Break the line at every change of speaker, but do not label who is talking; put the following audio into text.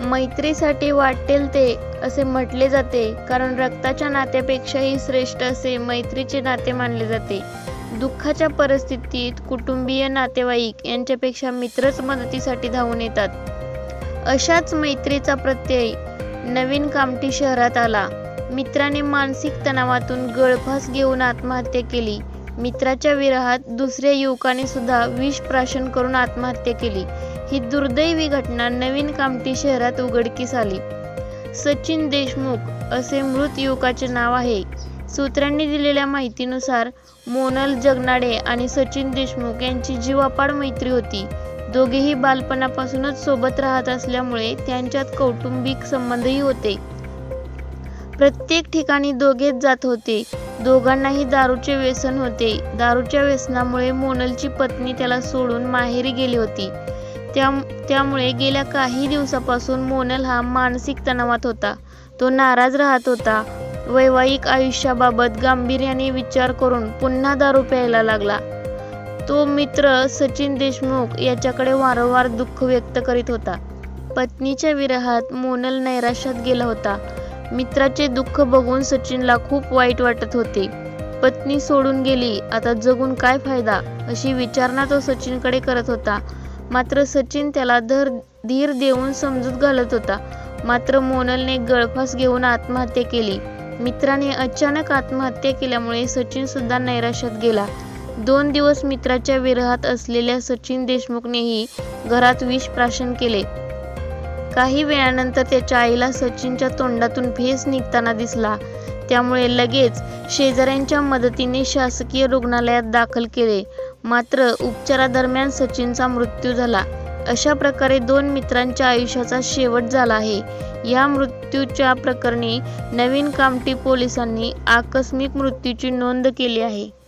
मैत्रीसाठी वाटेल ते असे म्हटले जाते. कारण रक्ताच्या नात्यापेक्षाही श्रेष्ठ असे मैत्रीचे नाते मानले जाते. दुःखाच्या परिस्थितीत कुटुंबीय नातेवाईक यांच्यापेक्षा मित्रच मदतीसाठी धावून येतात. अशाच मैत्रीचा प्रत्यय नवीन कामठी शहरात आला. मित्राने मानसिक तणावातून गळफास घेऊन आत्महत्या केली. मित्राच्या विरहात दुसऱ्या युवकाने सुद्धा विष प्राशन करून आत्महत्या केली. ही दुर्दैवी घटना नवीन कामठी शहरात उघडकीस आली. सचिन देशमुख असे मृत युवकाचे नाव आहे. सूत्रांनी दिलेल्या माहितीनुसार मोनल जगनाडे आणि सचिन देशमुख यांची जीवापाड मैत्री होती. दोघेही बालपणापासूनच सोबत राहत असल्यामुळे त्यांच्यात कौटुंबिक संबंधही होते. प्रत्येक ठिकाणी दोघेच जात होते. दोघांनाही दारूचे व्यसन होते. दारूच्या व्यसनामुळे मोनलची पत्नी त्याला सोडून माहेरी गेली होती. त्या त्यामुळे गेल्या काही दिवसापासून मोनल हा मानसिक तणावात होता. तो नाराज राहत होता. वैवाहिक आयुष्याबाबत गांभीर्याने विचार करून पुन्हा दारू प्यायला लागला. तो मित्र सचिन देशमुख याच्याकडे वारंवार दुःख व्यक्त करीत होता. पत्नीच्या विरहात मोनल नैराश्यात गेला होता. मित्राचे दुःख बघून सचिनला खूप वाईट वाटत होते. पत्नी सोडून गेली आता जगून काय फायदा? अशी विचारणा तो सचिनकडे करत होता. मात्र सचिन त्याला धर धीर देऊन समजूत घालत होता. मात्र मोनलने गळफास घेऊन आत्महत्या केली. मित्राने अचानक आत्महत्या केल्यामुळे सचिन सुद्धा नैराश्यात गेला. दोन दिवस मित्राच्या विरहात असलेल्या सचिन देशमुखनेही घरात विष प्राशन केले. काही वेळानंतर त्याच्या आईला सचिनच्या तोंडातून फेस निघताना दिसला. त्यामुळे लगेच शेजाऱ्यांच्या मदतीने शासकीय रुग्णालयात दाखल केले. मात्र उपचारादरम्यान सचिनचा मृत्यू झाला. अशा प्रकारे दोन मित्रांच्या आयुष्याचा शेवट झाला आहे. या मृत्यूच्या प्रकरणी नवीन कामठी पोलिसांनी आकस्मिक मृत्यूची नोंद केली आहे.